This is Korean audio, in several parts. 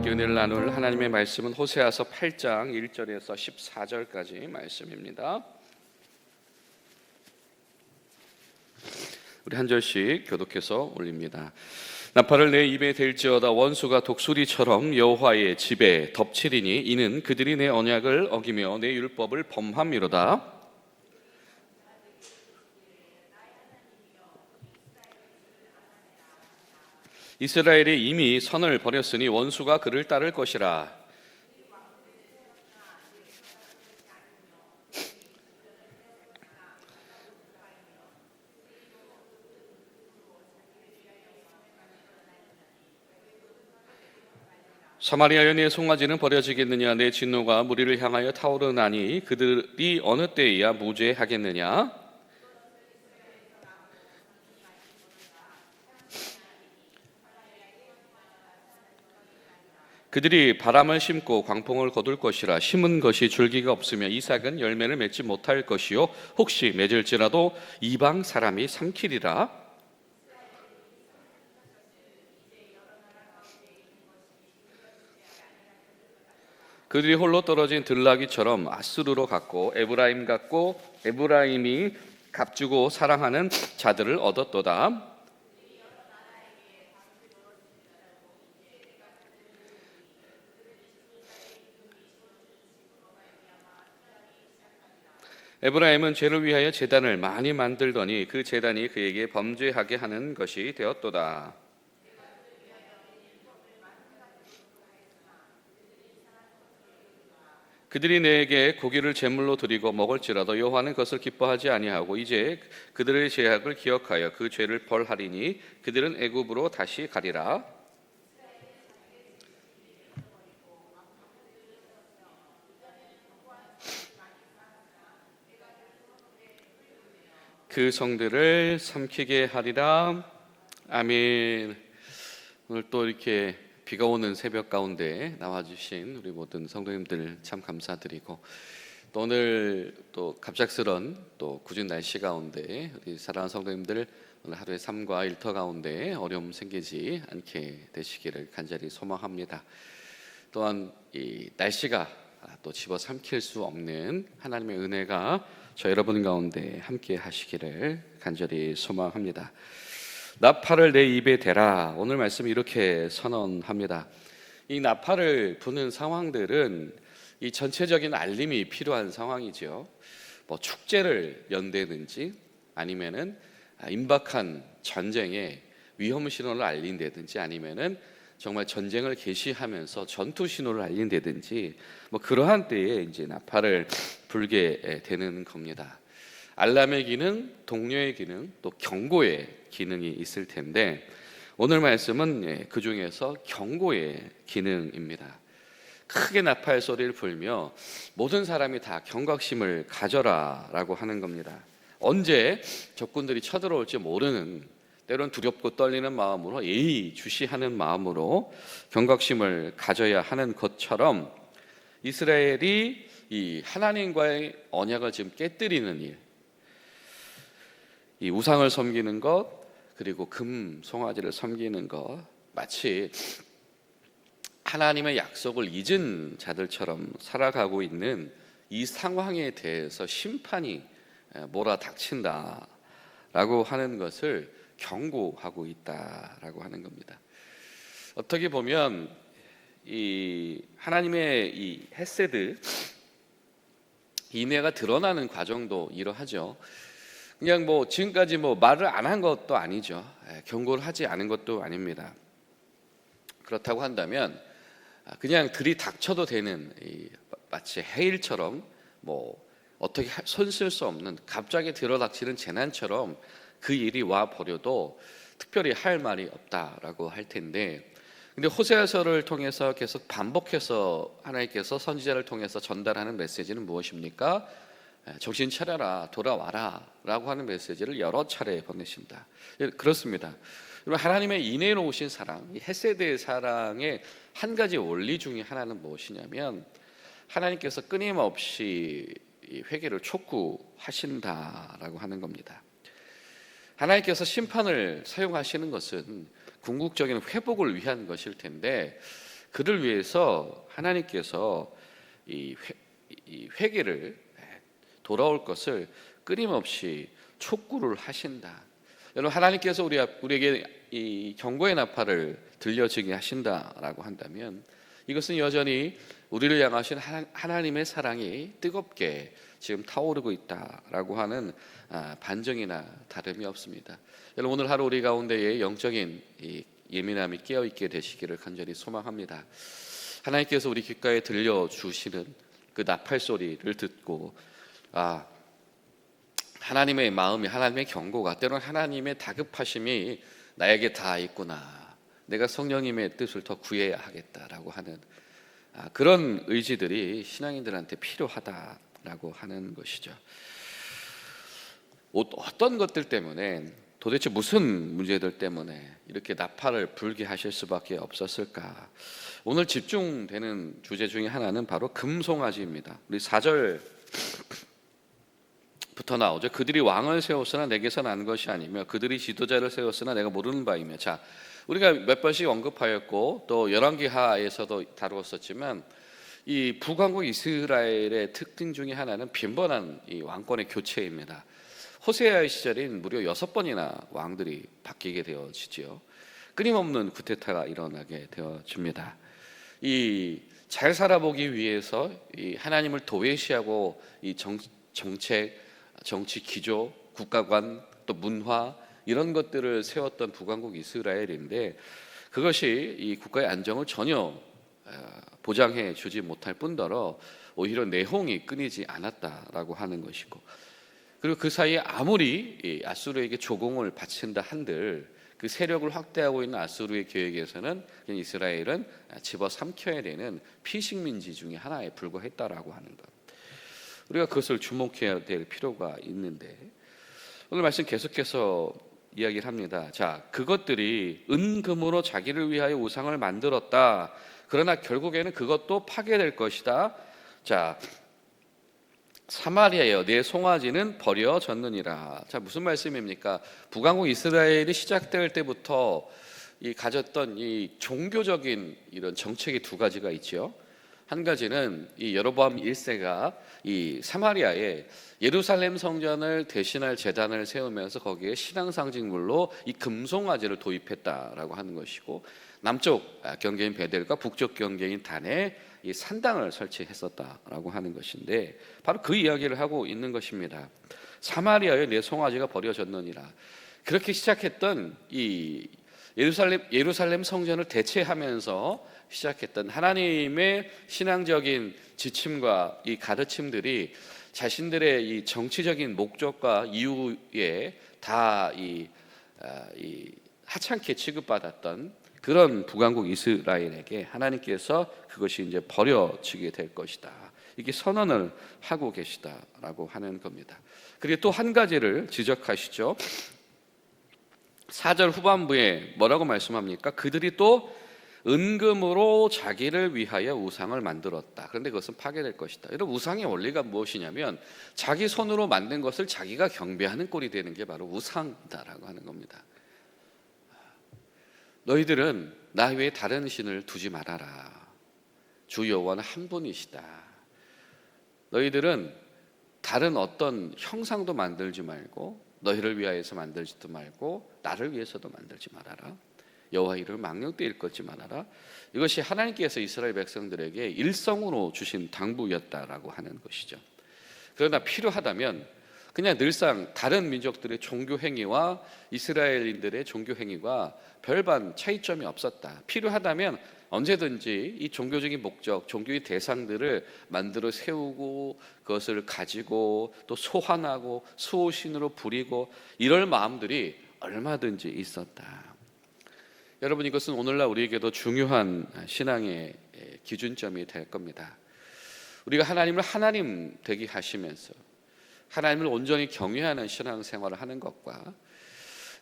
함께 은혜를 나눌 하나님의 말씀은 호세아서 8장 1절에서 14절까지 말씀입니다. 우리 한 절씩 교독해서 올립니다. 나팔을 내 입에 댈지어다 원수가 독수리처럼 여호와의 집에 덮치리니 이는 그들이 내 언약을 어기며 내 율법을 범함이로다. 이스라엘이 이미 선을 버렸으니 원수가 그를 따를 것이라. 사마리아 연의 송아지는 버려지겠느냐 내 진노가 무리를 향하여 타오르나니 그들이 어느 때에야 무죄하겠느냐 그들이 바람을 심고 광풍을 거둘 것이라 심은 것이 줄기가 없으며 이 삭은 열매를 맺지 못할 것이요 혹시 맺을지라도 이방 사람이 삼키리라 그들이 홀로 떨어진 들나귀처럼 아수르로 갔고 에브라임 같고 에브라임이 값주고 사랑하는 자들을 얻었도다. 에브라임은 죄를 위하여 제단을 많이 만들더니 그 제단이 그에게 범죄하게 하는 것이 되었도다. 그들이 내게 고기를 제물로 드리고 먹을지라도 여호와는 그것을 기뻐하지 아니하고 이제 그들의 죄악을 기억하여 그 죄를 벌하리니 그들은 애굽으로 다시 가리라. 그 성들을 삼키게 하리라. 아멘. 오늘 또 이렇게 비가 오는 새벽 가운데 나와주신 우리 모든 성도님들 참 감사드리고 또 오늘 또 갑작스런 또 굳은 날씨 가운데 우리 사랑하는 성도님들 오늘 하루의 삶과 일터 가운데 어려움 생기지 않게 되시기를 간절히 소망합니다. 또한 이 날씨가 또 집어 삼킬 수 없는 하나님의 은혜가 저 여러분 가운데 함께 하시기를 간절히 소망합니다. 나팔을 내 입에 대라. 오늘 말씀 이렇게 선언합니다. 이 나팔을 부는 상황들은 이 전체적인 알림이 필요한 상황이지요. 뭐 축제를 연대든지 아니면은 임박한 전쟁의 위험 신호를 알린다든지 아니면은 정말 전쟁을 개시하면서 전투 신호를 알린다든지 뭐 그러한 때에 이제 나팔을 불게 되는 겁니다. 알람의 기능, 동료의 기능, 또 경고의 기능이 있을 텐데 오늘 말씀은 그 중에서 경고의 기능입니다. 크게 나팔 소리를 불며 모든 사람이 다 경각심을 가져라라고 하는 겁니다. 언제 적군들이 쳐들어올지 모르는 때론 두렵고 떨리는 마음으로 예의주시하는 마음으로 경각심을 가져야 하는 것처럼 이스라엘이 이 하나님과의 언약을 지금 깨뜨리는 일, 이 우상을 섬기는 것 그리고 금 송아지를 섬기는 것 마치 하나님의 약속을 잊은 자들처럼 살아가고 있는 이 상황에 대해서 심판이 몰아닥친다라고 하는 것을 경고하고 있다라고 하는 겁니다. 어떻게 보면 이 하나님의 이 헤세드 인애가 드러나는 과정도 이러하죠. 그냥 뭐 지금까지 뭐 말을 안 한 것도 아니죠. 예, 경고를 하지 않은 것도 아닙니다. 그렇다고 한다면 아, 그냥 들이닥쳐도 되는 마치 해일처럼 뭐 어떻게 손 쓸 수 없는 갑자기 들어닥치는 재난처럼 그 일이 와 버려도 특별히 할 말이 없다라고 할 텐데 근데 호세아서를 통해서 계속 반복해서 하나님께서 선지자를 통해서 전달하는 메시지는 무엇입니까? 정신 차려라 돌아와라 라고 하는 메시지를 여러 차례 보내신다. 예, 그렇습니다. 하나님의 인애로 오신 사랑, 헤세드의 사랑의 한 가지 원리 중에 하나는 무엇이냐면 하나님께서 끊임없이 회개를 촉구하신다라고 하는 겁니다. 하나님께서 심판을 사용하시는 것은 궁극적인 회복을 위한 것일 텐데 그를 위해서 하나님께서 이, 회, 이 회개를 돌아올 것을 끊임없이 촉구를 하신다. 여러분 하나님께서 우리 우리에게 이 경고의 나팔을 들려주게 하신다라고 한다면 이것은 여전히 우리를 향하신 하나님의 사랑이 뜨겁게 지금 타오르고 있다라고 하는 아, 반정이나 다름이 없습니다. 여러분 오늘 하루 우리 가운데에 영적인 예민함이 깨어 있게 되시기를 간절히 소망합니다. 하나님께서 우리 귓가에 들려 주시는 그 나팔 소리를 듣고 아 하나님의 마음이 하나님의 경고가 때로는 하나님의 다급하심이 나에게 다 있구나. 내가 성령님의 뜻을 더 구해야 하겠다라고 하는 아, 그런 의지들이 신앙인들한테 필요하다 라고 하는 것이죠. 어떤 것들 때문에 도대체 무슨 문제들 때문에 이렇게 나팔을 불게 하실 수밖에 없었을까? 오늘 집중되는 주제 중에 하나는 바로 금송아지입니다. 우리 4절 부터 나오죠. 그들이 왕을 세웠으나 내게서 난 것이 아니며 그들이 지도자를 세웠으나 내가 모르는 바이며 자 우리가 몇 번씩 언급하였고 또 열왕기하에서도 다루었었지만 이 북왕국 이스라엘의 특징 중에 하나는 빈번한 이 왕권의 교체입니다. 호세아의 시절인 무려 여섯 번이나 왕들이 바뀌게 되어지지요. 끊임없는 구테타가 일어나게 되어집니다. 이 잘 살아보기 위해서 이 하나님을 도외시하고 이 정, 정책, 정치 기조, 국가관, 또 문화 이런 것들을 세웠던 북왕국 이스라엘인데 그것이 이 국가의 안정을 전혀 어, 보장해 주지 못할 뿐더러 오히려 내홍이 끊이지 않았다라고 하는 것이고 그리고 그 사이에 아무리 아수르에게 조공을 바친다 한들 그 세력을 확대하고 있는 아수르의 계획에서는 이스라엘은 집어 삼켜야 되는 피식민지 중의 하나에 불과했다라고 하는 것. 우리가 그것을 주목해야 될 필요가 있는데 오늘 말씀 계속해서 이야기를 합니다. 자, 그것들이 은금으로 자기를 위하여 우상을 만들었다. 그러나 결국에는 그것도 파괴될 것이다. 자, 사마리아여 내 송아지는 버려졌느니라. 자 무슨 말씀입니까? 북왕국 이스라엘이 시작될 때부터 이 가졌던 이 종교적인 이런 정책이 두 가지가 있죠. 한 가지는 이 여로보암 1세가 이 사마리아에 예루살렘 성전을 대신할 제단을 세우면서 거기에 신앙 상징물로 이 금송아지를 도입했다라고 하는 것이고 남쪽 경계인 베델과 북쪽 경계인 단에 이 산당을 설치했었다라고 하는 것인데 바로 그 이야기를 하고 있는 것입니다. 사마리아의 내 송아지가 버려졌느니라. 그렇게 시작했던 이 예루살렘 예루살렘 성전을 대체하면서 시작했던 하나님의 신앙적인 지침과 이 가르침들이 자신들의 이 정치적인 목적과 이유에 다이 아, 이 하찮게 취급받았던 그런 북왕국 이스라엘에게 하나님께서 그것이 이제 버려지게 될 것이다. 이게 선언을 하고 계시다라고 하는 겁니다. 그리고 또 한 가지를 지적하시죠. 4절 후반부에 뭐라고 말씀합니까? 그들이 또 은금으로 자기를 위하여 우상을 만들었다. 그런데 그것은 파괴될 것이다. 여러분 우상의 원리가 무엇이냐면 자기 손으로 만든 것을 자기가 경배하는 꼴이 되는 게 바로 우상이다라고 하는 겁니다. 너희들은 나 외에 다른 신을 두지 말아라. 주 여호와는 한 분이시다. 너희들은 다른 어떤 형상도 만들지 말고 너희를 위하여서 만들지도 말고 나를 위해서도 만들지 말아라. 여호와 이름을 망령되 일컫지 말아라. 이것이 하나님께서 이스라엘 백성들에게 일성으로 주신 당부였다라고 하는 것이죠. 그러나 필요하다면 그냥 늘상 다른 민족들의 종교 행위와 이스라엘인들의 종교 행위가 별반 차이점이 없었다. 필요하다면 언제든지 이 종교적인 목적, 종교의 대상들을 만들어 세우고 그것을 가지고 또 소환하고 수호신으로 부리고 이럴 마음들이 얼마든지 있었다. 여러분 이것은 오늘날 우리에게도 중요한 신앙의 기준점이 될 겁니다. 우리가 하나님을 하나님 되게 하시면서 하나님을 온전히 경외하는 신앙생활을 하는 것과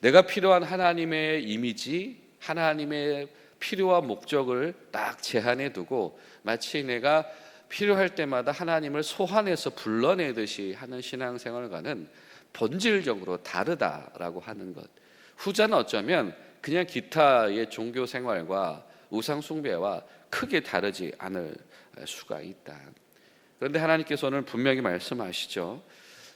내가 필요한 하나님의 이미지, 하나님의 필요와 목적을 딱 제한해 두고 마치 내가 필요할 때마다 하나님을 소환해서 불러내듯이 하는 신앙생활과는 본질적으로 다르다라고 하는 것. 후자는 어쩌면 그냥 기타의 종교 생활과 우상 숭배와 크게 다르지 않을 수가 있다. 그런데 하나님께서는 분명히 말씀하시죠.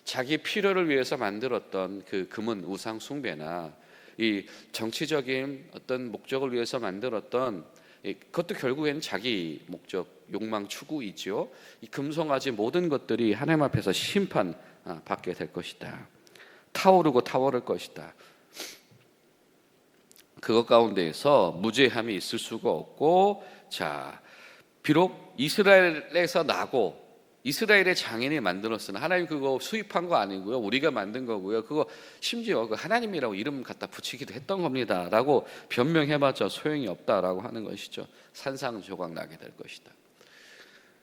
자기 필요를 위해서 만들었던 그 금은 우상 숭배나 이 정치적인 어떤 목적을 위해서 만들었던 이 그것도 결국에는 자기 목적, 욕망 추구이지요. 이 금송아지 모든 것들이 하나님 앞에서 심판 아, 받게 될 것이다. 타오르고 타오를 것이다. 그것 가운데에서 무죄함이 있을 수가 없고 자 비록 이스라엘에서 나고 이스라엘의 장인이 만들었으나 하나님 그거 수입한 거 아니고요 우리가 만든 거고요 그거 심지어 그 하나님이라고 이름 갖다 붙이기도 했던 겁니다 라고 변명해봤자 소용이 없다라고 하는 것이죠 산상조각 나게 될 것이다.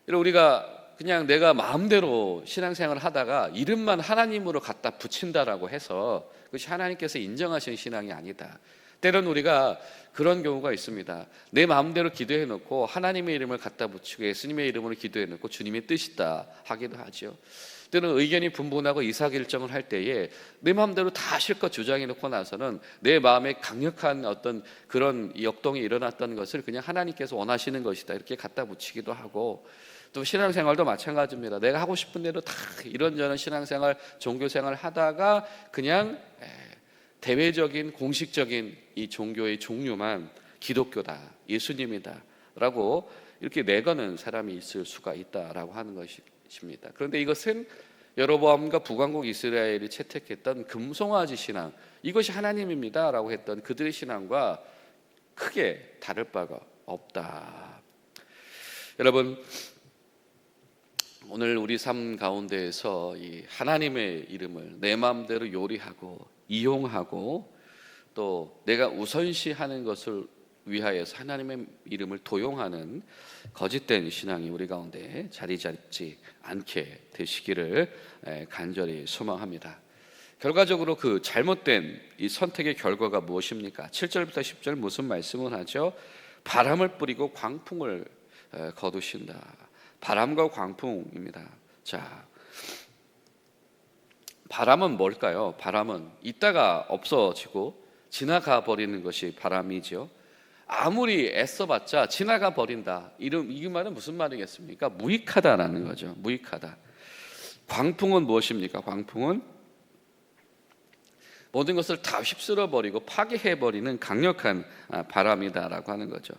이런 우리가 그냥 내가 마음대로 신앙생활을 하다가 이름만 하나님으로 갖다 붙인다라고 해서 그것이 하나님께서 인정하신 신앙이 아니다. 때론 우리가 그런 경우가 있습니다. 내 마음대로 기도해 놓고 하나님의 이름을 갖다 붙이고 예수님의 이름으로 기도해 놓고 주님의 뜻이다 하기도 하죠. 때는 의견이 분분하고 이사 결정을 할 때에 내 마음대로 다 실컷 주장해 놓고 나서는 내 마음에 강력한 어떤 그런 역동이 일어났던 것을 그냥 하나님께서 원하시는 것이다 이렇게 갖다 붙이기도 하고 또 신앙생활도 마찬가지입니다. 내가 하고 싶은 대로 다 이런저런 신앙생활, 종교생활 하다가 그냥 에, 대외적인 공식적인 이 종교의 종류만 기독교다, 예수님이다라고 이렇게 내거는 사람이 있을 수가 있다라고 하는 것입니다. 그런데 이것은 여로보암과 북왕국 이스라엘이 채택했던 금송아지 신앙 이것이 하나님입니다라고 했던 그들의 신앙과 크게 다를 바가 없다. 여러분 오늘 우리 삶 가운데에서 이 하나님의 이름을 내 마음대로 요리하고 이용하고 또 내가 우선시하는 것을 위하여서 하나님의 이름을 도용하는 거짓된 신앙이 우리 가운데 자리 잡지 않게 되시기를 에, 간절히 소망합니다. 결과적으로 그 잘못된 이 선택의 결과가 무엇입니까? 7절부터 10절 무슨 말씀을 하죠? 바람을 뿌리고 광풍을 에, 거두신다. 바람과 광풍입니다. 자, 바람은 뭘까요? 바람은 있다가 없어지고 지나가 버리는 것이 바람이죠. 아무리 애써봤자 지나가 버린다. 이런 이 말은 무슨 말이겠습니까? 무익하다라는 거죠. 무익하다. 광풍은 무엇입니까? 광풍은 모든 것을 다 휩쓸어 버리고 파괴해 버리는 강력한 아, 바람이다라고 하는 거죠.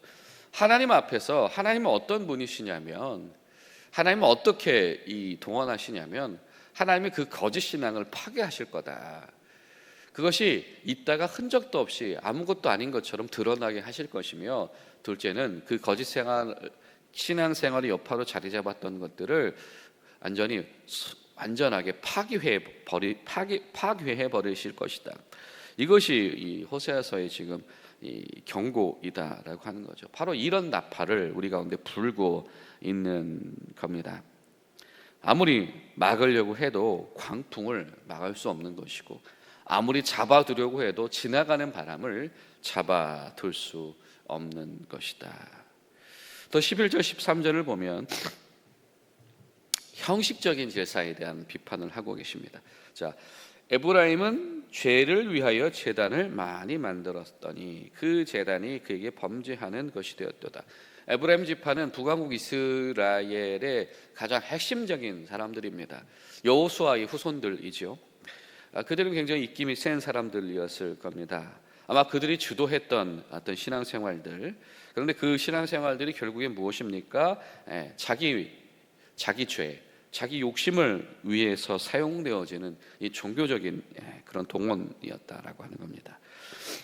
하나님 앞에서 하나님은 어떤 분이시냐면 하나님은 어떻게 이 동원하시냐면 하나님의 그 거짓 신앙을 파괴하실 거다. 그것이 있다가 흔적도 없이 아무것도 아닌 것처럼 드러나게 하실 것이며 둘째는 그 거짓 생활 신앙 생활의 여파로 자리 잡았던 것들을 완전히 수- 완전하게 파괴해 버리 파괴 파괴해 버리실 것이다. 이것이 이 호세아서의 지금 이 경고이다라고 하는 거죠. 바로 이런 나팔을 우리 가운데 불고 있는 겁니다. 아무리 막으려고 해도 광풍을 막을 수 없는 것이고 아무리 잡아두려고 해도 지나가는 바람을 잡아둘 수 없는 것이다. 또 11절 13절을 보면 형식적인 제사에 대한 비판을 하고 계십니다. 자, 에브라임은 죄를 위하여 제단을 많이 만들었더니 그 제단이 그에게 범죄하는 것이 되었도다. 에브라임 지파는 북왕국 이스라엘의 가장 핵심적인 사람들입니다. 여호수아의 후손들이지요. 아, 그들은 굉장히 입김이 센 사람들이었을 겁니다. 아마 그들이 주도했던 어떤 신앙생활들 그런데 그 신앙생활들이 결국엔 무엇입니까? 예, 자기 자기 죄, 자기 욕심을 위해서 사용되어지는 이 종교적인 예, 그런 동원이었다라고 하는 겁니다.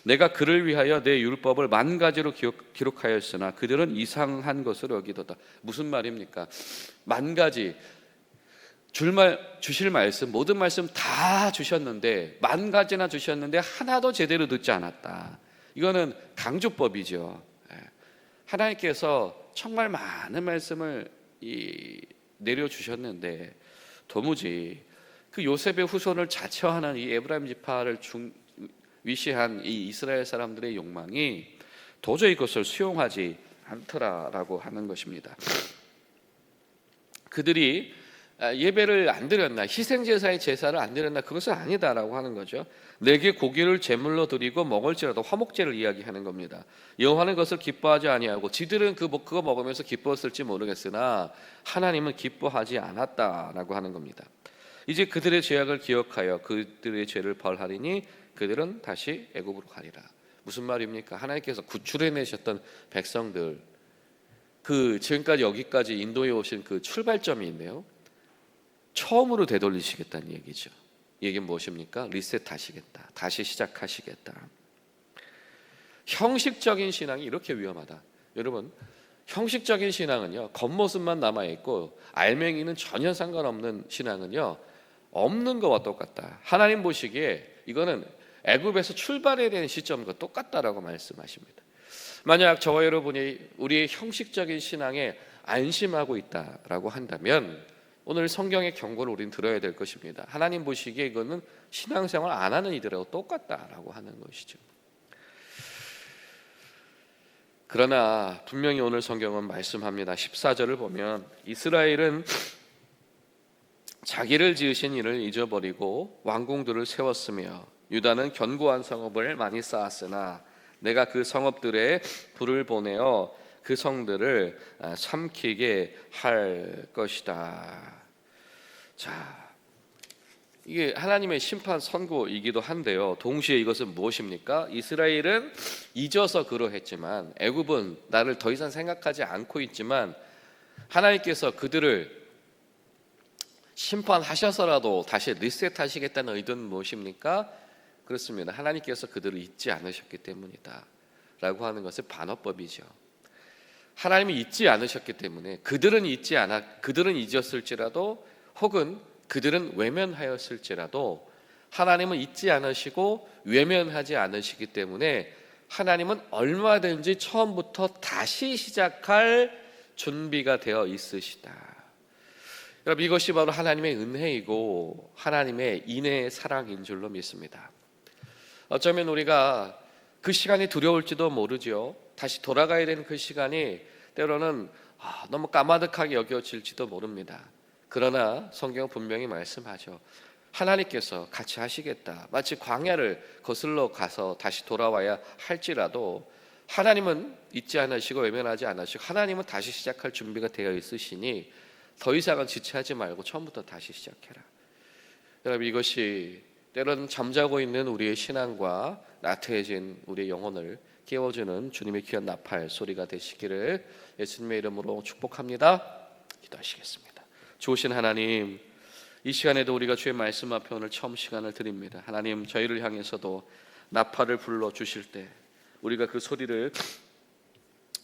내가 그를 위하여 내 율법을 만 가지로 기록, 기록 하였으나 그들은 이상한 것을 여기도다. 무슨 말입니까? 만 가지 줄말 주실 말씀 모든 말씀 다 주셨는데 만 가지나 주셨는데 하나도 제대로 듣지 않았다. 이거는 강조법이죠. 예. 하나님께서 정말 많은 말씀을 이 내려 주셨는데 도무지 그 요셉의 후손을 자처하는 이 에브라임 지파를 중, 위시한 이 이스라엘 사람들의 욕망이 도저히 그것을 수용하지 않더라라고 하는 것입니다. 그들이 아, 예배를 안 드렸나 희생 제사의 제사를 안 드렸나 그것은 아니다라고 하는 거죠. 내게 고기를 제물로 드리고 먹을지라도 화목제를 이야기하는 겁니다. 여호와는 그것을 기뻐하지 아니하고 지들은 그 뭐- 그거 먹으면서 기뻐했을지 모르겠으나 하나님은 기뻐하지 않았다라고 하는 겁니다. 이제 그들의 죄악을 기억하여 그들의 죄를 벌하리니 그들은 다시 애굽으로 가리라. 무슨 말입니까? 하나님께서 구출해 내셨던 백성들 그 지금까지 여기까지 인도에 오신 그 출발점이 있네요. 처음으로 되돌리시겠다는 얘기죠. 이게 무엇입니까? 리셋하시겠다. 다시 시작하시겠다. 형식적인 신앙이 이렇게 위험하다. 여러분, 형식적인 신앙은요. 겉모습만 남아 있고 알맹이는 전혀 상관없는 신앙은요. 없는 거와 똑같다. 하나님 보시기에 이거는 애굽에서 출발해야 되는 시점과 똑같다라고 말씀하십니다. 만약 저와 여러분이 우리의 형식적인 신앙에 안심하고 있다라고 한다면 오늘 성경의 경고를 우리는 들어야 될 것입니다. 하나님 보시기에 이거는 신앙생활 안 하는 이들하고 똑같다라고 하는 것이죠. 그러나 분명히 오늘 성경은 말씀합니다. 14절을 보면 이스라엘은 자기를 지으신 이를 잊어버리고 왕궁들을 세웠으며 유다는 견고한 성읍을 많이 쌓았으나 내가 그 성읍들에 불을 보내어 그 성들을 아, 삼키게 할 것이다. 자, 이게 하나님의 심판 선고이기도 한데요. 동시에 이것은 무엇입니까? 이스라엘은 잊어서 그러했지만 애굽은 나를 더 이상 생각하지 않고 있지만 하나님께서 그들을 심판하셔서라도 다시 리셋하시겠다는 의도는 무엇입니까? 그렇습니다. 하나님께서 그들을 잊지 않으셨기 때문이다. 라고 하는 것은 반어법이죠. 하나님이 잊지 않으셨기 때문에 그들은 잊지 않아 그들은 잊었을지라도 혹은 그들은 외면하였을지라도 하나님은 잊지 않으시고 외면하지 않으시기 때문에 하나님은 얼마든지 처음부터 다시 시작할 준비가 되어 있으시다. 여러분 이것이 바로 하나님의 은혜이고 하나님의 인애의 사랑인 줄로 믿습니다. 어쩌면 우리가 그 시간이 두려울지도 모르죠. 다시 돌아가야 되는 그 시간이 때로는 아, 너무 까마득하게 여겨질지도 모릅니다. 그러나 성경은 분명히 말씀하죠. 하나님께서 같이 하시겠다. 마치 광야를 거슬러 가서 다시 돌아와야 할지라도 하나님은 잊지 않으시고 외면하지 않으시고 하나님은 다시 시작할 준비가 되어 있으시니 더 이상은 지체하지 말고 처음부터 다시 시작해라. 여러분 이것이 때로는 잠자고 있는 우리의 신앙과 나태해진 우리의 영혼을 깨워주는 주님의 귀한 나팔 소리가 되시기를 예수님의 이름으로 축복합니다. 기도하시겠습니다. 좋으신 하나님, 이 시간에도 우리가 주의 말씀 앞에 오늘 처음 시간을 드립니다. 하나님, 저희를 향해서도 나팔을 불러 주실 때 우리가 그 소리를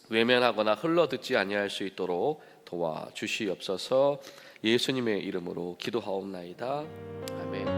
외면하거나 흘러 듣지 아니할 수 있도록 도와 주시옵소서. 예수님의 이름으로 기도하옵나이다. 아멘.